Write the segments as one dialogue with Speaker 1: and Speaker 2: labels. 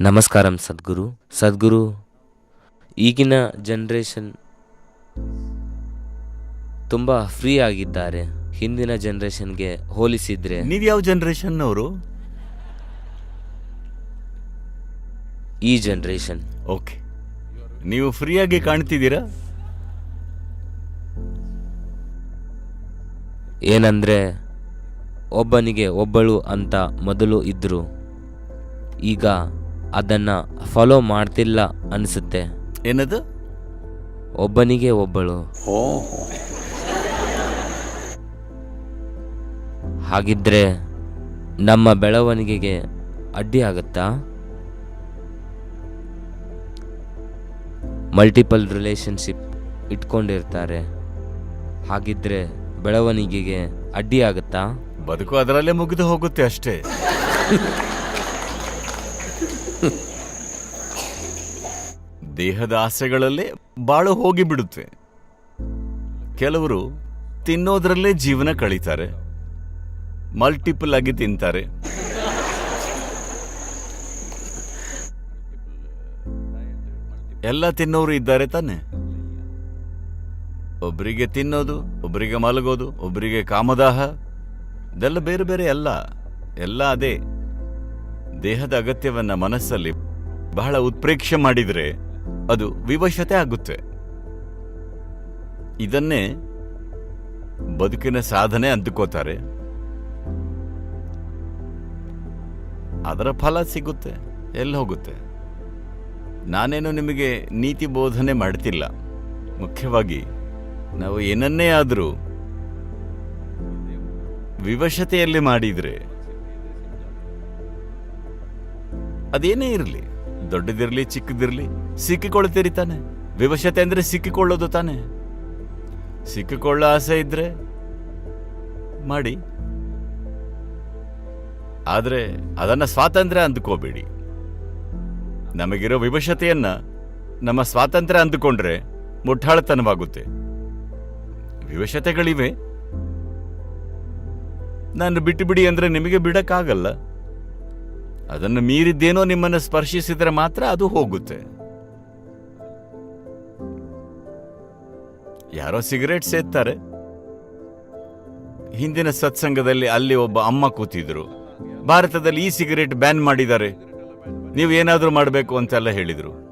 Speaker 1: ನಮಸ್ಕಾರಂ ಸದ್ಗುರು. ಸದ್ಗುರು ಈಗಿನ ಜನ್ರೇಷನ್ ತುಂಬ ಫ್ರೀ ಆಗಿದ್ದಾರೆ. ಹಿಂದಿನ ಜನ್ರೇಷನ್ಗೆ ಹೋಲಿಸಿದ್ರೆ.
Speaker 2: ನೀವು ಯಾವ ಜನ್ರೇಷನ್ ಅವರು
Speaker 1: ಈ ಜನ್ರೇಷನ್
Speaker 2: ಓಕೆ ನೀವು ಫ್ರೀಯಾಗಿ ಕಾಣ್ತಿದ್ದೀರಾ?
Speaker 1: ಏನಂದ್ರೆ ಒಬ್ಬನಿಗೆ ಒಬ್ಬಳು ಅಂತ ಮೊದಲು ಇದ್ರು. ಈಗ ಅದನ್ನ ಫಾಲೋ ಮಾಡ್ತಿಲ್ಲ ಅನಿಸುತ್ತೆ.
Speaker 2: ಏನದು?
Speaker 1: ಒಬ್ಬನಿಗೆ ಒಬ್ಬಳು. ಹಾಗಿದ್ರೆ ನಮ್ಮ ಬೆಳವಣಿಗೆಗೆ ಅಡ್ಡಿ ಆಗುತ್ತಾ? ಮಲ್ಟಿಪಲ್ ರಿಲೇಷನ್ಶಿಪ್ ಇಟ್ಕೊಂಡಿರ್ತಾರೆ. ಹಾಗಿದ್ರೆ ಬೆಳವಣಿಗೆಗೆ ಅಡ್ಡಿ ಆಗುತ್ತಾ?
Speaker 2: ಬದುಕು ಅದರಲ್ಲೇ ಮುಗಿದು ಹೋಗುತ್ತೆ ಅಷ್ಟೇ. ದೇಹದ ಆಸೆಗಳಲ್ಲೇ ಬಾಳು ಹೋಗಿಬಿಡುತ್ತೆ ಕೆಲವರು ತಿನ್ನೋದ್ರಲ್ಲೇ ಜೀವನ ಕಳೀತಾರೆ. ಮಲ್ಟಿಪಲ್ ಆಗಿ ತಿಂತಾರೆ. ಎಲ್ಲ ತಿನ್ನೋರು ಇದ್ದಾರೆ ತಾನೆ. ಒಬ್ಬರಿಗೆ ತಿನ್ನೋದು ಒಬ್ಬರಿಗೆ ಮಲಗೋದು ಒಬ್ಬರಿಗೆ ಕಾಮದಾಹ, ಇದೆಲ್ಲ ಬೇರೆ ಬೇರೆ ಅಲ್ಲ. ಎಲ್ಲ ಅದೇ. ದೇಹದ ಅಗತ್ಯವನ್ನ ಮನಸ್ಸಲ್ಲಿ ಬಹಳ ಉತ್ಪ್ರೇಕ್ಷೆ ಮಾಡಿದ್ರೆ ಅದು ವಿವಶತೆ ಆಗುತ್ತೆ. ಇದನ್ನೇ ಬದುಕಿನ ಸಾಧನೆ ಅಂದುಕೋತಾರೆ. ಅದರ ಫಲ ಸಿಗುತ್ತೆ, ಎಲ್ಲಿ ಹೋಗುತ್ತೆ? ನಾನೇನು ನಿಮಗೆ ನೀತಿ ಬೋಧನೆ ಮಾಡ್ತಿಲ್ಲ. ಮುಖ್ಯವಾಗಿ, ನಾವು ಏನನ್ನೇ ಆದರೂ ವಿವಶತೆಯಲ್ಲಿ ಮಾಡಿದ್ರೆ ಅದೇನೇ ಇರಲಿ, ದೊಡ್ಡದಿರಲಿ, ಚಿಕ್ಕದಿರಲಿ ಸಿಕ್ಕಿಕೊಳ್ತೀರಿ ತಾನೆ. ವಿವಶತೆ ಅಂದ್ರೆ ಸಿಕ್ಕಿಕೊಳ್ಳೋದು ತಾನೆ. ಸಿಕ್ಕಿಕೊಳ್ಳೋ ಆಸೆ ಇದ್ರೆ ಮಾಡಿ. ಆದ್ರೆ ಅದನ್ನ ಸ್ವಾತಂತ್ರ್ಯ ಅಂದುಕೋಬೇಡಿ. ನಮಗಿರೋ ವಿವಶತೆಯನ್ನ ನಮ್ಮ ಸ್ವಾತಂತ್ರ್ಯ ಅಂದುಕೊಂಡ್ರೆ ಮುಠಾಳತನವಾಗುತ್ತೆ ವಿವಶತೆಗಳಿವೆ. ನಾನು ಬಿಟ್ಟು ಬಿಡಿ ಅಂದ್ರೆ ನಿಮಗೆ ಬಿಡಕ್ಕಾಗಲ್ಲ. ಅದನ್ನು ಮೀರಿದ್ದೇನೋ ನಿಮ್ಮನ್ನು ಸ್ಪರ್ಶಿಸಿದರೆ ಮಾತ್ರ ಅದು ಹೋಗುತ್ತೆ. ಯಾರೋ ಸಿಗರೇಟ್ ಸೇತ್ತಾರೆ ಹಿಂದಿನ ಸತ್ಸಂಗದಲ್ಲಿ ಅಲ್ಲಿ ಒಬ್ಬ ಅಮ್ಮ ಕೂತಿದ್ರು. ಭಾರತದಲ್ಲಿ ಈ ಸಿಗರೇಟ್ ಬ್ಯಾನ್ ಮಾಡಿದ್ದಾರೆ. ನೀವು ಏನಾದರೂ ಮಾಡಬೇಕು ಅಂತೆಲ್ಲ ಹೇಳಿದರು.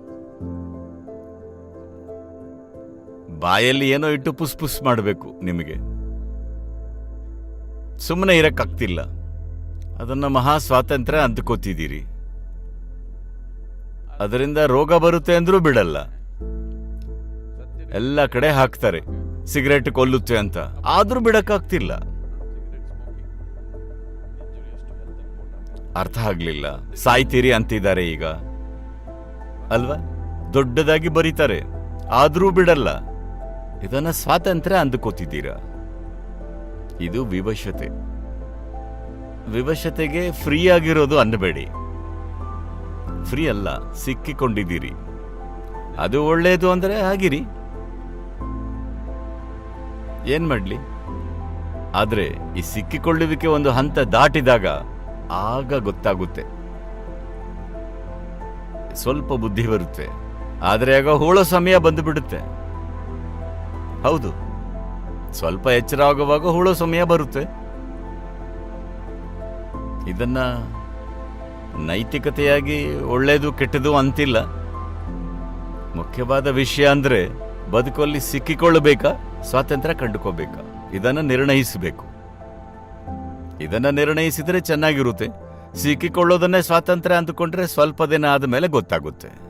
Speaker 2: ಬಾಯಲ್ಲಿ ಏನೋ ಇಟ್ಟು ಪುಸ್ ಪುಸ್ ಮಾಡಬೇಕು ನಿಮಗೆ. ಸುಮ್ಮನೆ ಇರಕ್ಕಾಗ್ತಿಲ್ಲ. ಅದನ್ನ ಮಹಾ ಸ್ವಾತಂತ್ರ್ಯ ಅಂದ್ಕೋತಿದ್ದೀರಿ ಅದರಿಂದ ರೋಗ ಬರುತ್ತೆ ಅಂದ್ರೂ ಬಿಡಲ್ಲ. ಎಲ್ಲ ಕಡೆ ಹಾಕ್ತಾರೆ. ಸಿಗರೇಟ್ ಕೊಲ್ಲುತ್ತೆ ಅಂತ. ಆದ್ರೂ ಬಿಡಕ್ಕಾಗ್ತಿಲ್ಲ. ಅರ್ಥ ಆಗ್ಲಿಲ್ಲ. ಸಾಯ್ತೀರಿ ಅಂತಿದ್ದಾರೆ ಈಗ. ಅಲ್ವಾ? ದೊಡ್ಡದಾಗಿ ಬರೀತಾರೆ. ಆದ್ರೂ ಬಿಡಲ್ಲ. ಇದನ್ನ ಸ್ವಾತಂತ್ರ್ಯ ಅಂದುಕೋತಿದ್ದೀರಾ ಇದು ವಿವಶತೆ. ವಿವಶತೆಗೆ ಫ್ರೀ ಆಗಿರೋದು ಅನ್ನಬೇಡಿ. ಫ್ರೀ ಅಲ್ಲ, ಸಿಕ್ಕಿಕೊಂಡಿದ್ದೀರಿ. ಅದು ಒಳ್ಳೆಯದು ಅಂದರೆ ಆಗಿರಿ. ಏನ್ ಮಾಡ್ಲಿ? ಆದರೆ ಈ ಸಿಕ್ಕಿಕೊಳ್ಳುವಿಕೆ ಒಂದು ಹಂತ ದಾಟಿದಾಗ ಆಗ ಗೊತ್ತಾಗುತ್ತೆ. ಸ್ವಲ್ಪ ಬುದ್ಧಿ ಬರುತ್ತೆ. ಆದರೆ ಆಗ ಹೋಳೋ ಸಮಯ ಬಂದು ಬಿಡುತ್ತೆ ಹೌದು. ಸ್ವಲ್ಪ ಎಚ್ಚರ ಆಗುವಾಗ ಹೋಳೋ ಸಮಯ ಬರುತ್ತೆ. ಇದನ್ನ ನೈತಿಕತೆಯಾಗಿ ಒಳ್ಳೇದು ಕೆಟ್ಟದು ಅಂತಿಲ್ಲ. ಮುಖ್ಯವಾದ ವಿಷಯ ಅಂದ್ರೆ ಬದುಕಲ್ಲಿ ಸಿಕ್ಕಿಕೊಳ್ಳಬೇಕಾ, ಸ್ವಾತಂತ್ರ್ಯ ಕಂಡುಕೋಬೇಕಾ? ಇದನ್ನ ನಿರ್ಣಯಿಸಬೇಕು. ಇದನ್ನ ನಿರ್ಣಯಿಸಿದ್ರೆ ಚೆನ್ನಾಗಿರುತ್ತೆ. ಸಿಕ್ಕಿಕೊಳ್ಳೋದನ್ನೇ ಸ್ವಾತಂತ್ರ್ಯ ಅಂದುಕೊಂಡ್ರೆ ಸ್ವಲ್ಪ ದಿನ ಆದ ಮೇಲೆ ಗೊತ್ತಾಗುತ್ತೆ.